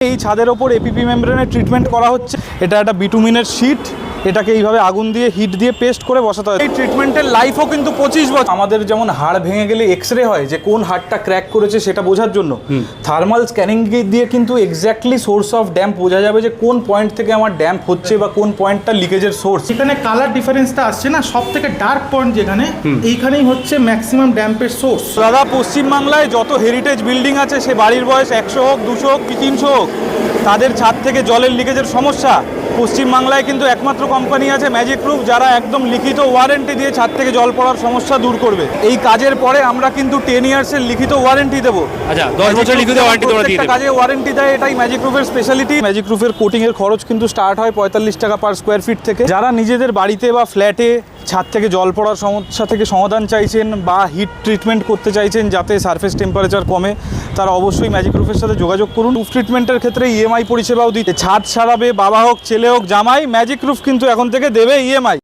এই ছাদের ওপর এপিপি মেমব্রেনের ট্রিটমেন্ট করা হচ্ছে। এটা একটা বিটুমিনের শীট এটাকে এইভাবে আগুন দিয়ে হিট দিয়ে পেস্ট করে বসাতে হয়। এই ট্রিটমেন্টের লাইফও কিন্তু পঁচিশ বছর। আমাদের যেমন হাড় ভেঙে গেলে এক্স রে হয় যে কোন হাড়টা ক্র্যাক করেছে সেটা বোঝার জন্য। থার্মাল স্ক্যানিং দিয়ে কিন্তু এক্স্যাক্টলি সোর্স অফ ড্যাম্প বোঝা যাবে যে কোন পয়েন্ট থেকে আমার ড্যাম্প হচ্ছে বা কোন পয়েন্টটা লিকেজের সোর্স এখানে কালার ডিফারেন্সটা আসছে না সব থেকে ডার্ক পয়েন্ট যেখানে এইখানেই হচ্ছে ম্যাক্সিমাম ড্যাম্পের সোর্স দাদা পশ্চিমবাংলায় যত হেরিটেজ বিল্ডিং আছে সে বাড়ির বয়স একশো হোক দুশো হোক কি তিনশো হোক? তাদের ছাদ থেকে জলের লিকেজের সমস্যা। পশ্চিমবাংলায় কিন্তু একমাত্র কোম্পানি আছে ম্যাজিক প্রুফ যারা একদম লিখিত ওয়ারেন্টি দিয়ে ছাদ থেকে জল পড়ার সমস্যা দূর করবে। এই কাজের পরে আমরা কিন্তু টেন ইয়ার্সের লিখিত ওয়ারেন্টি দেবো। আচ্ছা দশ বছর লিখিত ওয়ারেন্টি তোমরা দিয়ে দেবে। কাজে ওয়ারেন্টি দেয় এটাই ম্যাজিক রুফের স্পেশালিটি ম্যাজিক প্রুফের কোটিংয়ের খরচ কিন্তু স্টার্ট হয় পঁয়তাল্লিশ টাকা পার স্কোয়ার ফিট থেকে। যারা নিজেদের বাড়িতে বা ফ্ল্যাটে ছাদ থেকে জল পড়ার সমস্যা থেকে সমাধান চাইছেন বা হিট ট্রিটমেন্ট করতে চাইছেন যাতে সারফেস টেম্পারেচার কমে, তারা অবশ্যই ম্যাজিক রুফের সাথে যোগাযোগ করুন। রুফ ট্রিটমেন্টের ক্ষেত্রে ইএমআই পরিষেবাও দিতে। ছাদ সারাবে, বাবা হোক, ছেলে হোক, জামাই ম্যাজিক রুফ কিন্তু এখন থেকে দেবে ইএমআই